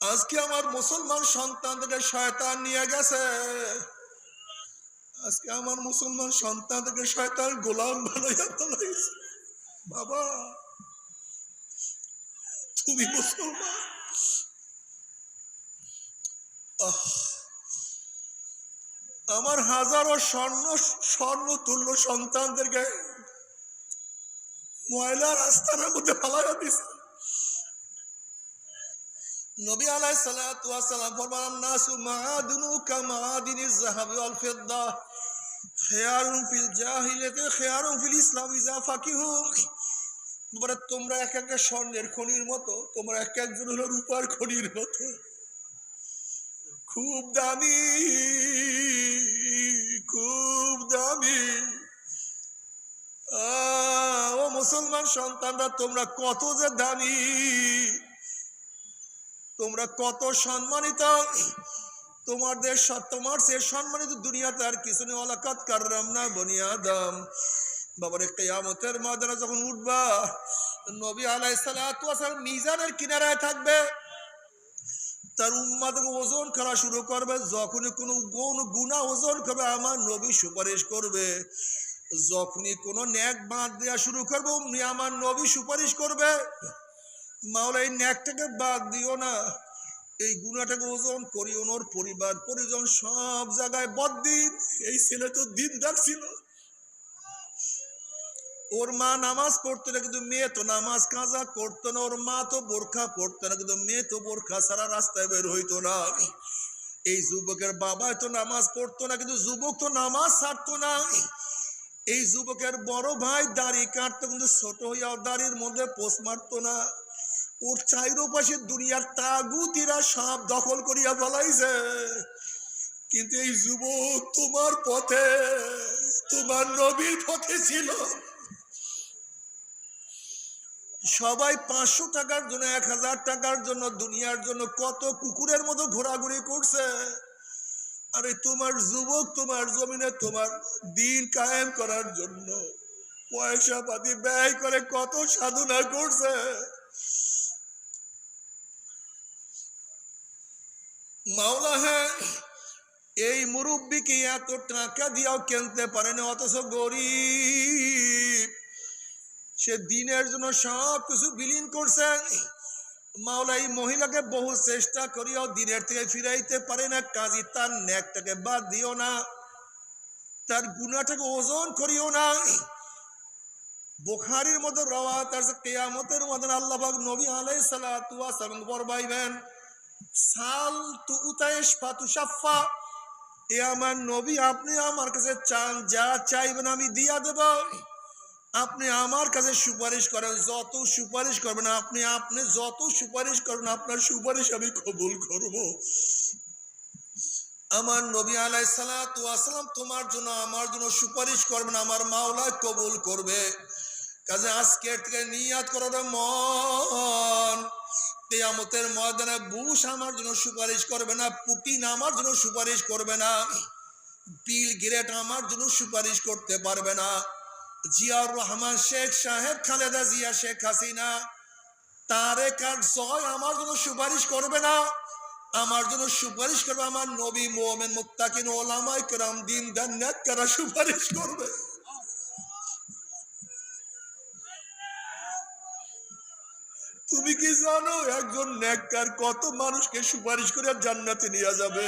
আজকে আমার মুসলমান সন্তানদের শয়তান নিয়ে গেছে। আজকে আমার মুসলমান সন্তানদের শয়তান গোলাম বানাইয়া ফেলাইছে। বাবা, তুমি মুসলমান। আমার হাজারো স্বর্ণ স্বর্ণ তুল্য সন্তানদেরকে ময়লা রাস্তার মধ্যে ফালাইয়া দিছে। নবী আলাই সালাম ফরমান নাসু মাআদিনু কামাআদিনিজ যাহাবি ওয়াল ফিদ্দা খেয়ারুন ফিল জাহিলিয়াতি, খেয়ারুন ফিল ইসলাম ইজা ফাকিহু তোমরা তোমরা এক একটা স্বর্ণের খনির মতো, তোমরা এক একজন হলো রূপার খনির মতো। খুব দামি খুব দামি। ও মুসলমান সন্তানরা, তোমরা কত যে দামি। তোমরা কত সম্মানিত? তোমাদের তোমার সে সম্মানিত দুনিয়াতে আর কিছু নেই। অলাকাত কাররাম না বনিয়াদম বাবার, কেয়ামতের ময়দানে যখন উঠবা, নবী আলাই সালাম মিজানের কিনারায় থাকবে। তার উম্মাদের ওজন করা শুরু করবে। যখনই কোনো গুণ গুণা ওজন করবে, আমার নবী সুপারিশ করবে। যখনই কোনো ন্যাক বাঁধ দেওয়া শুরু করবে আমার নবী সুপারিশ করবে। মাওলা এই ন্যাকটাকে বাদ দিও না। এই গুণাটাকে ওজন করি পরিবার, পরিজন সব জায়গায় এই ছেলে তো দিনদার ছিল। ওর মা নামাজ পড়তো না, কিন্তু মেয়ে তো নামাজ কাজা করতো না। ওর মা তো বোরখা পড়তো না, কিন্তু মেয়ে তো বোরখা সারা রাস্তায় বের হইতো না। এই যুবকের বাবা তো নামাজ পড়তো না, কিন্তু যুবক তো নামাজ ছাড়তো না। এই যুবকের বড় ভাই দাড়ি কাটতো, কিন্তু ছোট হইয়া দাড়ির মধ্যে পোষ মারতো না। ওর চাইরো পাশে দুনিয়ার তাগুতিরা সাপ দখল করিয়া ফেলাইছে। কিন্তু এই যুবক তোমার পথে, তোমার নবীর পথে ছিল। সবাই পাঁচশো টাকার জন্য, এক হাজার টাকার জন্য, দুনিয়ার জন্য কত কুকুরের মতো ঘোরাঘুরি করছে। আরে তোমার যুবক তোমার জমিনে তোমার দিন কায়েম করার জন্য পয়সা পাতি ব্যয় করে কত সাধনা করছে। মাওলা হ্যাঁ এই মুরব্বীকে এত টাকা দিয়েও কিনতে পারেনি, অথচ গরিব। সে দিনের জন্য সব কিছু বিলীন করছে। মাওলা এই মহিলাকে বহু চেষ্টা করিয়াও দিনের থেকে ফিরাইতে পারে না, কাজী তার ন্যাকটাকে বাদ দিও না, তার গুণাটাকে ওজন করিও না। বুখারির মধ্যে রওয়া তার কেয়ামতের মধ্যে আল্লাহ নবী আলাই সালাম বরবাইবেন। সাল তু উতাইশ ফাতু সাফা। এ আমার নবী, আপনি আমার কাছে চান, যা চাইবেন আমি দিয়া দেব। আপনি আমার কাছে সুপারিশ করেন, যত সুপারিশ করবেন আপনি আপনি যত সুপারিশ করবেন, আপনার সুপারিশ আমি কবুল করব। আমার নবী আলাই সালাম তোমার জন্য, আমার জন্য সুপারিশ করবেন, আমার মাওলা কবুল করবে। কাজে আজকের থেকে নিয়াত করার মন। কেয়ামতের ময়দানে বুশ আমার জন্য সুপারিশ করবে না, পুটিন আমার জন্য সুপারিশ করবে না, বিল গ্রেট আমার জন্য সুপারিশ করতে পারবে না। জিয়াউর রহমান শেখ সাহেব, খালেদা জিয়া, শেখ হাসিনা, তারে আর জয় আমার জন্য সুপারিশ করবে না? আমার জন্য সুপারিশ করবে আমার নবী মোহামেন মুত্তাকিন ওলামাই কেরাম দিন দান সুপারিশ করবে। তুমি কি জানো একজন নেককার কত মানুষকে সুপারিশ করে জান্নাতে নিয়ে যাবে?